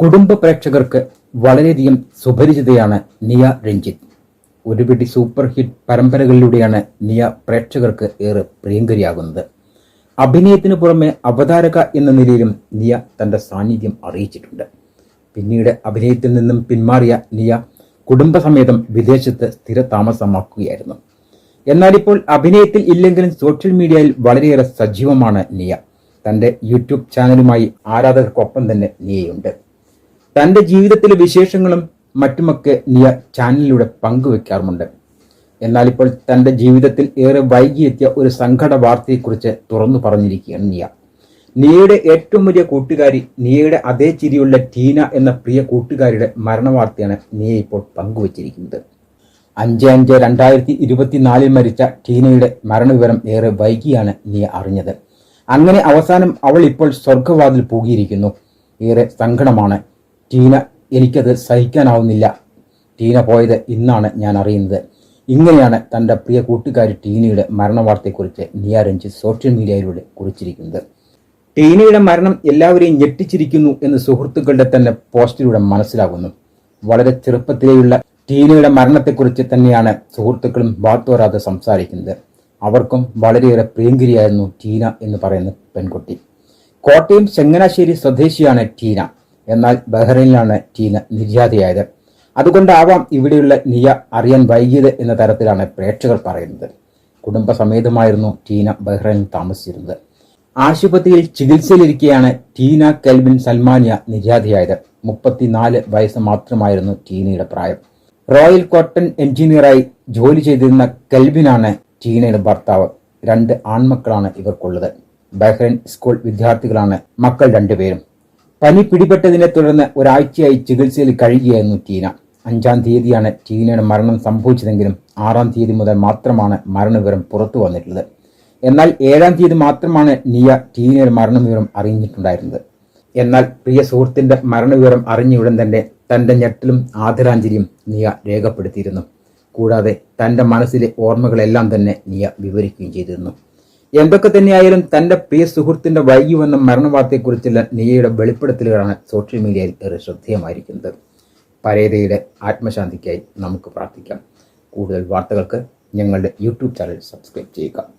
കുടുംബ പ്രേക്ഷകർക്ക് വളരെയധികം സുപരിചിതയാണ് നിയ രഞ്ജിത്ത്. ഒരുപിടി സൂപ്പർ ഹിറ്റ് പരമ്പരകളിലൂടെയാണ് നിയ പ്രേക്ഷകർക്ക് ഏറെ പ്രിയങ്കരിയാകുന്നത്. അഭിനയത്തിന് പുറമെ അവതാരക എന്ന നിലയിലും നിയ തന്റെ സാന്നിധ്യം അറിയിച്ചിട്ടുണ്ട്. പിന്നീട് അഭിനയത്തിൽ നിന്നും പിന്മാറിയ നിയ കുടുംബസമേതം വിദേശത്ത് സ്ഥിരതാമസമാക്കുകയായിരുന്നു എന്നാൽ ഇപ്പോൾ അഭിനയത്തിൽ ഇല്ലെങ്കിലും സോഷ്യൽ മീഡിയയിൽ വളരെയേറെ സജീവമാണ് നിയ. തന്റെ യൂട്യൂബ് ചാനലുമായി ആരാധകർക്കൊപ്പം തന്നെ നിയയുണ്ട്. തന്റെ ജീവിതത്തിലെ വിശേഷങ്ങളും മറ്റുമൊക്കെ നിയ ചാനലിലൂടെ പങ്കുവെക്കാറുമുണ്ട്. എന്നാൽ ഇപ്പോൾ തന്റെ ജീവിതത്തിൽ ഏറെ വൈകിയെത്തിയ ഒരു സങ്കട വാർത്തയെക്കുറിച്ച് തുറന്നു പറഞ്ഞിരിക്കുകയാണ് നിയ നിയയുടെ ഏറ്റവും വലിയ കൂട്ടുകാരി നിയയുടെ അതേ ചിരിയുള്ള ടീന എന്ന പ്രിയ കൂട്ടുകാരിയുടെ മരണവാർത്തയാണ് നിയ ഇപ്പോൾ പങ്കുവച്ചിരിക്കുന്നത്. അഞ്ച് അഞ്ച് രണ്ടായിരത്തി ഇരുപത്തിനാലിൽ മരിച്ച ടീനയുടെ മരണവിവരം ഏറെ വൈകിയാണ് നിയ അറിഞ്ഞത്. അങ്ങനെ അവസാനം അവൾ ഇപ്പോൾ സ്വർഗവാതിൽ പോകിയിരിക്കുന്നു. ഏറെ സങ്കടമാണ് ടീന എനിക്കത് സഹിക്കാനാവുന്നില്ല. ടീന പോയത് ഇന്നാണ് ഞാൻ അറിയുന്നത്. ഇങ്ങനെയാണ് തന്റെ പ്രിയ കൂട്ടുകാരി ടീനയുടെ മരണ വാർത്തയെക്കുറിച്ച് നിയ രഞ്ജിത്ത് സോഷ്യൽ മീഡിയയിലൂടെ കുറിച്ചിരിക്കുന്നത്. ടീനയുടെ മരണം എല്ലാവരെയും ഞെട്ടിച്ചിരിക്കുന്നു എന്ന് സുഹൃത്തുക്കളുടെ തന്നെ പോസ്റ്റിലൂടെ മനസ്സിലാകുന്നു. വളരെ ചെറുപ്പത്തിലെയുള്ള ടീനയുടെ മരണത്തെക്കുറിച്ച് തന്നെയാണ് സുഹൃത്തുക്കളും വാർത്തോരാതെ സംസാരിക്കുന്നത്. അവർക്കും വളരെയേറെ പ്രിയങ്കരിയായിരുന്നു ടീന എന്ന് പറയുന്ന പെൺകുട്ടി. കോട്ടയം ചങ്ങനാശ്ശേരി സ്വദേശിയാണ് ടീന. എന്നാൽ ബഹ്റൈനിലാണ് ടീന നിര്യാതയായത്. അതുകൊണ്ടാവാം ഇവിടെയുള്ള നിയ അറിയാൻ വൈകിയത് എന്ന തരത്തിലാണ് പ്രേക്ഷകർ പറയുന്നത്. കുടുംബസമേതമായിരുന്നു ടീന ബഹ്റൈനിൽ താമസിച്ചിരുന്നത്. ആശുപത്രിയിൽ ചികിത്സയിലിരിക്കെയാണ് ടീന കെൽവിൻ സൽമാനിയ നിര്യാതയായത്. മുപ്പത്തിനാല് വയസ്സ് മാത്രമായിരുന്നു ടീനയുടെ പ്രായം. റോയൽ കോട്ടൺ എഞ്ചിനീയറായി ജോലി ചെയ്തിരുന്ന കെൽവിനാണ് ടീനയുടെ ഭർത്താവ്. രണ്ട് ആൺമക്കളാണ് ഇവർക്കുള്ളത്. ബഹ്റൈൻ സ്കൂൾ വിദ്യാർത്ഥികളാണ് മക്കൾ രണ്ടുപേരും. പനി പിടിപെട്ടതിനെ തുടർന്ന് ഒരാഴ്ചയായി ചികിത്സയിൽ കഴിയുകയായിരുന്നു ടീന. അഞ്ചാം തീയതിയാണ് ടീനയുടെ മരണം സംഭവിച്ചതെങ്കിലും ആറാം തീയതി മുതൽ മാത്രമാണ് മരണവിവരം പുറത്തു വന്നിട്ടുള്ളത്. എന്നാൽ ഏഴാം തീയതി മാത്രമാണ് നിയ ടീനയുടെ മരണവിവരം അറിഞ്ഞിട്ടുണ്ടായിരുന്നത്. എന്നാൽ പ്രിയ സുഹൃത്തിന്റെ മരണവിവരം അറിഞ്ഞയുടൻ തന്നെ തന്റെ ഞെട്ടലും ആദരാഞ്ജലിയും നിയ രേഖപ്പെടുത്തിയിരുന്നു. കൂടാതെ തന്റെ മനസ്സിലെ ഓർമ്മകളെല്ലാം തന്നെ നിയ വിവരിക്കുകയും ചെയ്തിരുന്നു. എന്തൊക്കെ തന്നെയായാലും തന്റെ പ്രിയ സുഹൃത്തിന്റെ വൈകി വന്ന മരണവാർത്തയെക്കുറിച്ചുള്ള നിയയുടെ വെളിപ്പെടുത്തലുകളാണ് സോഷ്യൽ മീഡിയയിൽ ഏറെ ശ്രദ്ധേയമായിരിക്കുന്നത്. പരേതയുടെ ആത്മശാന്തിക്കായി നമുക്ക് പ്രാർത്ഥിക്കാം. കൂടുതൽ വാർത്തകൾക്ക് ഞങ്ങളുടെ യൂട്യൂബ് ചാനൽ സബ്സ്ക്രൈബ് ചെയ്യുക.